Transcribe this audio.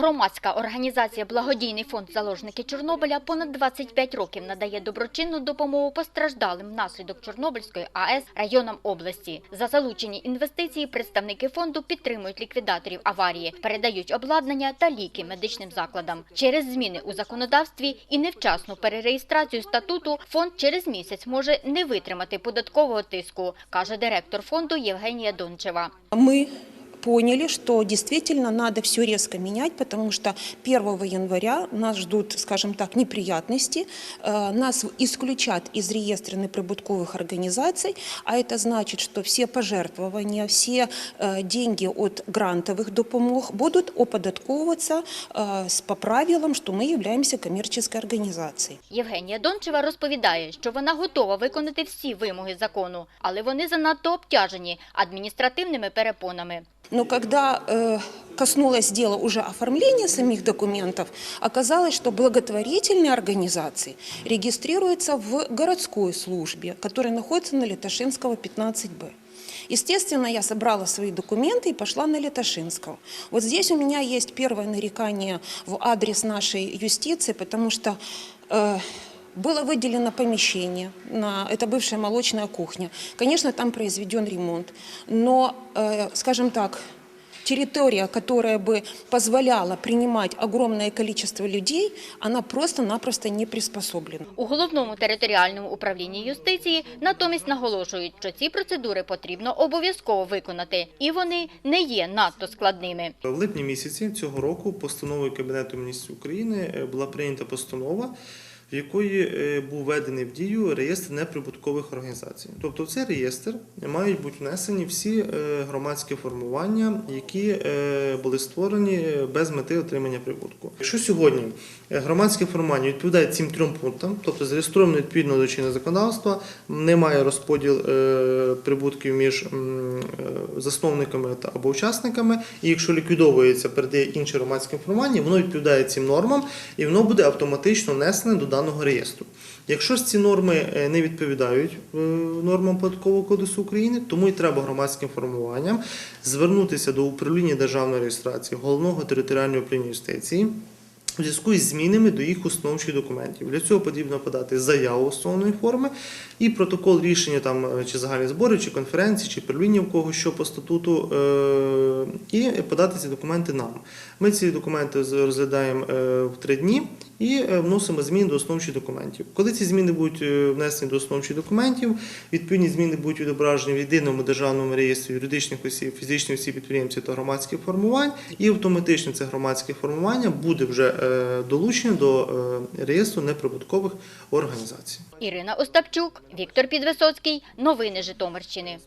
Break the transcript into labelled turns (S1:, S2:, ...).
S1: Громадська організація Благодійний фонд заложники Чорнобиля понад 25 років надає доброчинну допомогу постраждалим внаслідок Чорнобильської АЕС районам області. За залучені інвестиції представники фонду підтримують ліквідаторів аварії, передають обладнання та ліки медичним закладам. Через зміни у законодавстві і невчасну перереєстрацію статуту фонд через місяць може не витримати податкового тиску, каже директор фонду Євгенія Дончева.
S2: Мы поняли, что действительно надо все резко менять, потому что 1 января нас ждут, скажем так, неприятности, Э, нас исключат из реестра неприбутковых организаций, а это значит, что все пожертвования, все э, деньги от грантовых допомог будут оподатковываться э, с- по правилам, что мы являемся коммерческой организацией.
S1: Євгенія Дончева розповідає, що вона готова виконати всі вимоги закону, але вони занадто обтяжені адміністративними перепонами.
S2: Но когда э, коснулось дела уже оформления самих документов, оказалось, что благотворительные организации регистрируются в городской службе, которая находится на Леташинского 15Б. Естественно, я собрала свои документы и пошла на Леташинского. Вот здесь у меня есть первое нарекание в адрес нашей юстиции, потому что э, было выделено помещение, на, это бывшая молочная кухня. Конечно, там произведен ремонт, но, э, скажем так, территория, которая бы позволяла принимать огромное количество людей, она просто-напросто не приспособлена.
S1: У головному територіальному управлінні юстиції натомість наголошують, що ці процедури потрібно обов'язково виконати, і вони не є надто складними.
S3: В липні місяці цього року постановою Кабінету міністрів України е, була прийнята постанова, в якої е, був введений в дію реєстр неприбуткових організацій. Тобто в цей реєстр мають бути внесені всі е, громадські формування, які е, були створені без мети отримання прибутку. Якщо сьогодні громадське формування відповідає цим трьом пунктам, тобто зареєстровано відповідно до чинного законодавства, немає розподіл прибутків між засновниками та або учасниками, і якщо ліквідовується, передає інше громадське формування, воно відповідає цим нормам і воно буде автоматично внесене до даного реєстру. Якщо ж ці норми е, не відповідають е, нормам податкового кодексу України, тому і треба громадським формуванням звернутися до управління державної реєстрації головного територіального управління юстиції. У зв'язку із змінами до їх установчих документів. Для цього потрібно подати заяву основної форми і протокол рішення там е, чи загальні збори, чи конференції, чи первиння в кого що по статуту, е, і подати ці документи нам. Ми ці документи розглядаємо е, в три дні і е, вносимо зміни до основчих документів. Коли ці зміни будуть е, внесені до основчих документів, відповідні зміни будуть відображені в єдиному державному реєстрі юридичних осіб, фізичних осіб, підприємців та громадських формувань, і автоматично це громадське формування буде вже е, долучено до реєстру неприбуткових організацій.
S1: Ірина Остапчук, Віктор Підвисоцький. Новини Житомирщини.